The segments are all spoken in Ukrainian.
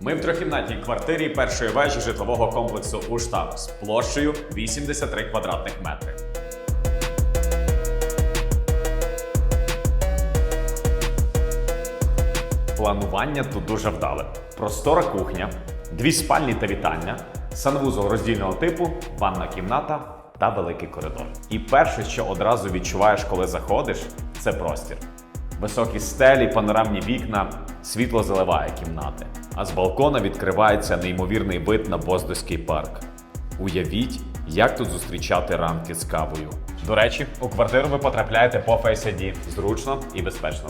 Ми в трьохкімнатній квартирі першої вежі житлового комплексу Уштаб з площею 83 квадратних метри. Планування тут дуже вдале. Простора кухня, дві спальні та вітальня, санвузол роздільного типу, ванна кімната та великий коридор. І перше, що одразу відчуваєш, коли заходиш, це простір. Високі стелі, панорамні вікна, світло заливає кімнати. А з балкона відкривається неймовірний вид на Боздоський парк. Уявіть, як тут зустрічати ранки з кавою. До речі, у квартиру ви потрапляєте по Face ID. зручно і безпечно.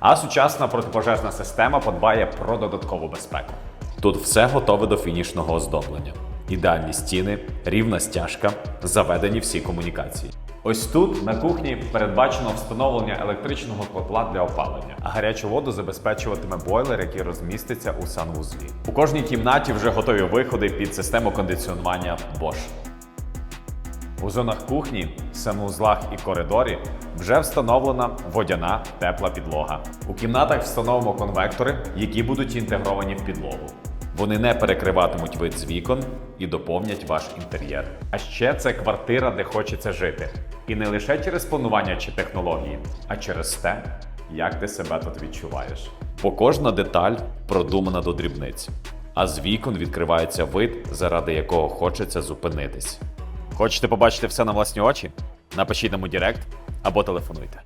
А сучасна протипожежна система подбає про додаткову безпеку. Тут все готове до фінішного оздоблення. Ідеальні стіни, рівна стяжка, заведені всі комунікації. Ось тут на кухні передбачено встановлення електричного котла для опалення, а гарячу воду забезпечуватиме бойлер, який розміститься у санвузлі. У кожній кімнаті вже готові виходи під систему кондиціонування Bosch. У зонах кухні, санвузлах і коридорі вже встановлена водяна тепла підлога. У кімнатах встановимо конвектори, які будуть інтегровані в підлогу. Вони не перекриватимуть вид з вікон і доповнять ваш інтер'єр. А ще це квартира, де хочеться жити. І не лише через планування чи технології, а через те, як ти себе тут відчуваєш. Бо кожна деталь продумана до дрібниць, а з вікон відкривається вид, заради якого хочеться зупинитись. Хочете побачити все на власні очі? Напишіть нам у Директ або телефонуйте.